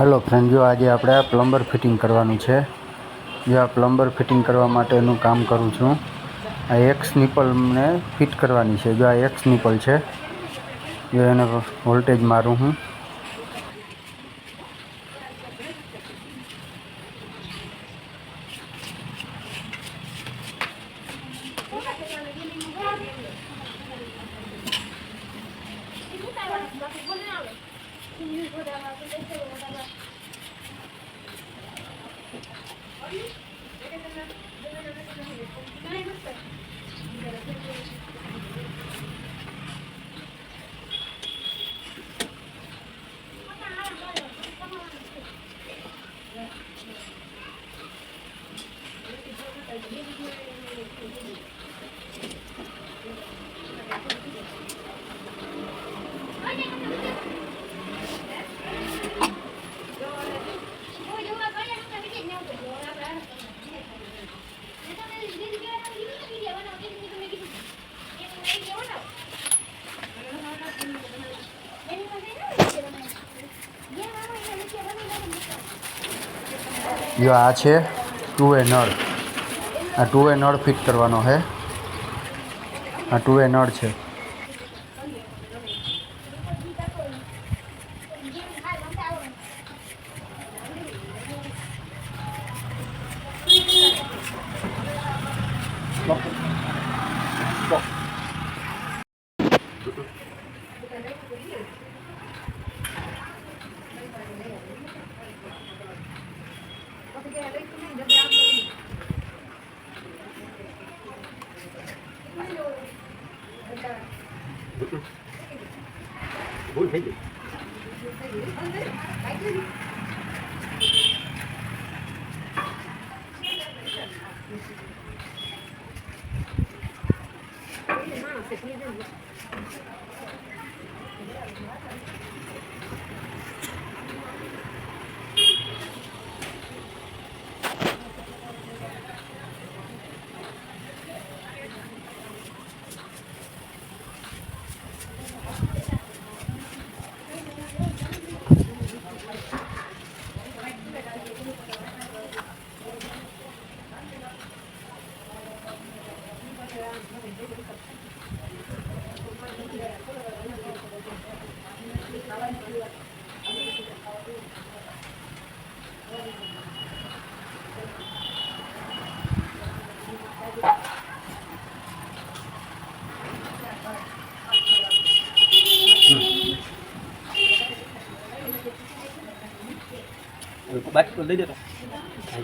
Hello friend જો આજે આપણે પ્લમ્બર ફિટિંગ કરવાનું છે જો આ પ્લમ્બર ફિટિંગ કરવા માટેનું કામ કરું છું આ એક સ્નિપલને ફિટ કરવાની છે જો આ એક સ્નિપલ છે જો એને વોલ્ટેજ મારું હું Thank you. જો આ છે ટુ વે નળ આ ટુ વે નળ ફિટ કરવાનો છે આ ટુ વે નળ છે થઈ Thank you. બાકી તો લઈ જતો આ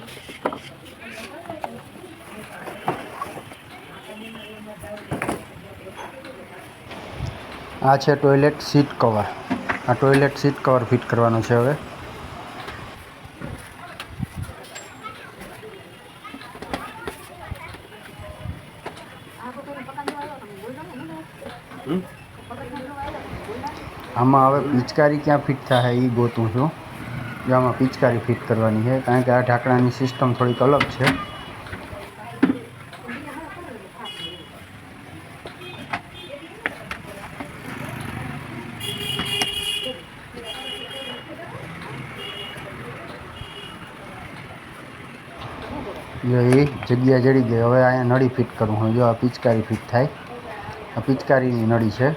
છે ટોયલેટ સીટ કવર આ ટોયલેટ સીટ કવર ફિટ કરવાનું છે હવે આખો કરીને પકડો આવો તમે બોલજો મને હમ પકડો આવો બોલના અמא હવે પિચકારી ક્યાં ફિટ થાય એ ગોતો છો જો અמא પિચકારી ફિટ કરવાની છે કારણ કે આ ઢાકણાની સિસ્ટમ થોડીક અલગ છે जो ये जगह जड़ी गई हम अँ नड़ी फिट करूँ हाँ जो आ पिचकारी फिट थाय पिचकारी नड़ी है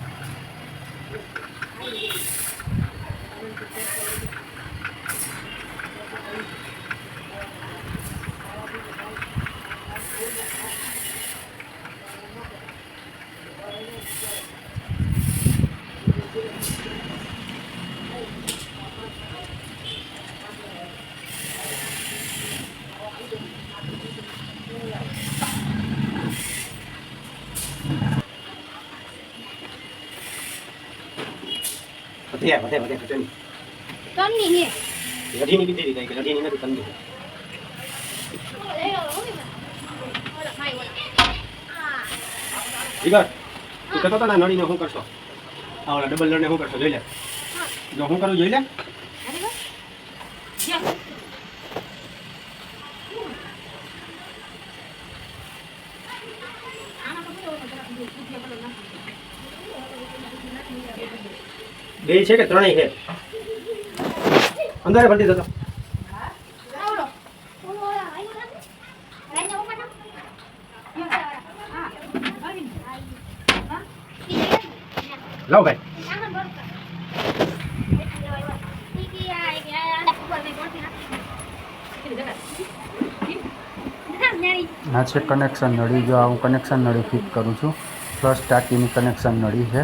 વધે વધે વધે ઘટની કંદી હે ઘટીની બીજી રીતે ઘટીની નથી કંદી જીગર તું કહેતો હતો ને નળીને શું કરશો આવડા ડબલ નળને શું કરશો જોઈ લે જો શું કરું જોઈ લે બે છે કે ત્રણેય છે અંદર ભરતી જતો લાવ ભાઈ આ છે કનેક્શન નળી જો હું કનેક્શન નળી ફિટ કરું છું પ્લસ ટાંકીની કનેક્શન નળી છે